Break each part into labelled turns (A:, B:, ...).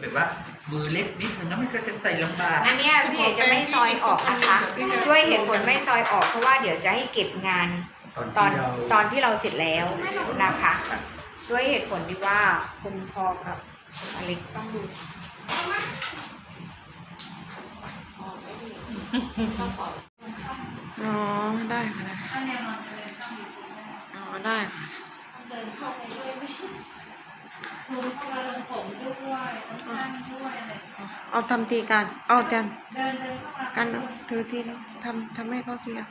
A: แบบว่ามือเล็กนิดนึงนะมันก็จะใส่ลำบาก
B: อันเนี้ยพี่เอกจะไม่ซอยออกนะคะด้วยเหตุผลไม่ซอยออกเพราะว่าเดี๋ยวจะให้เก็บงานตอนตอนที่เราเสร็จแล้วนะคะ ด้วยเหตุผลที่ว่าคุณพอกับอเล็กต้องดู
C: อ๋อได้ค่ะได้ค่ะอ๋อได้ค่ะ
D: เดินเข้าไปด้วยไม่ซูมเข้ามาลงผมด้วยต้องช่างด้วยอะไร
C: เอาทำทีกันเอาแจม
D: เดินเดินเข้ามา
C: กันเอาถือทีนะทำทำให้เขาทีอะ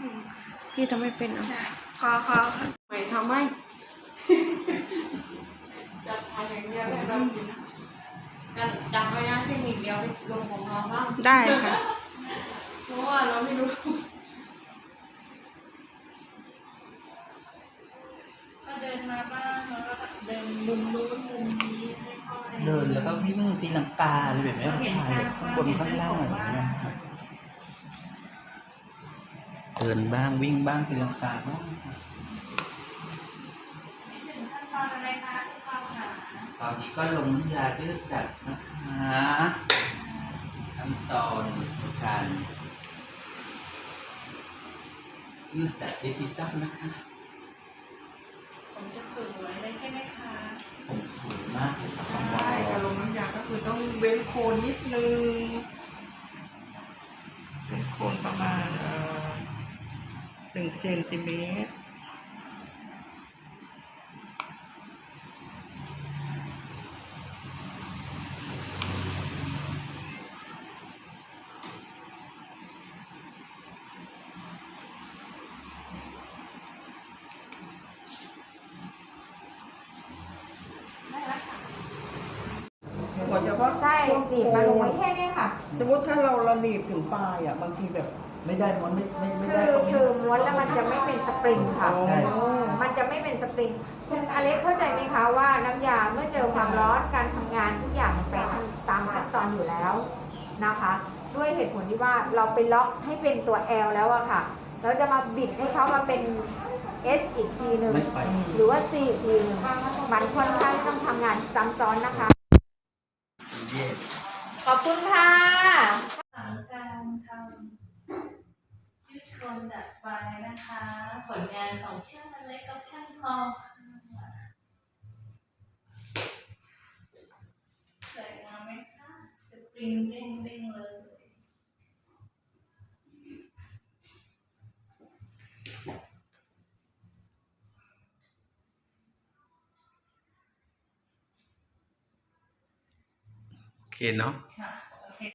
C: พี่ทำไม่เป็นอะ
B: ขอขอ
C: ไม่ทำไหม
E: จับทางอย่างเดียวแล้วกันจับไว้นะเทคนิคเดียวลงของเราบ้าง
C: ได้ค่ะ
E: เพราะว่าเราไม่รู้
D: ก็เดินมาบ้างแล้วก็เดินมุมนู้นมุมนี้ค่อยๆ
A: เดินแล้วก็วิ่งตีลังกาอะไรแบบนี้ถ่ายแบบข้างบนข้างล่างอะไรแบบนี้ครับเดินบ้างวิ่งบ้างตีลังกาบ้าง
D: ตอนอที่เราหา
A: ตอนนี้ก็ลงน้ำยายืดดัดนะคะขั้นตอนการยืดดัดดิจิตอลนะคะ
D: ผมจะสวยเลยใช่ไหมคะ
A: ผมสวยมากเลยครั
E: คือต้องเว้นโคนนิดนึง
C: เป็นโคนประมาณหนึ่งเซนติเมตร
E: หัวจะว่า
B: ใช่ดีบมาลงไว้แค่เนี้ยค่ะ
E: สมมติถ้าเราระลีบถึงปลายอะบางทีแบบ
A: ไม่ได้มันไม่ไม่ไม่
B: คื
A: ได้
B: อ
A: ตรงนี้
B: คือม้วนแล้วมันจะไม่เป็นสปริงค่ะ
A: ใช่
B: มันจะไม่เป็นสปริงคุณอเล็กเข้าใจไหมคะว่าน้ำยาเมื่อเจอความร้อนการทำงานทุกอย่างมันเป็นตามขั้นตอนอยู่แล้วนะคะ ด้วยเหตุผลที่ว่าเราไปล็อกให้เป็นตัว L แล้วอะค่ะ เราจะมาบิดให้เขามาเป็น S อีกทีหนึ่ง
A: ไม่ไป
B: หรือว่า C อีกทีหนึ่งมันค่อนข้างต้องทำงานซ้ำซ้อนนะคะ
A: เย่
B: ขอบคุณค่ะ
D: หลังการทำยืดโคมดัดไฟนะคะ ผลงานของช่างอเล็กกับช่างพอค่ะสวยงามไหมคะสปริงเด้งเด้ง เนาะ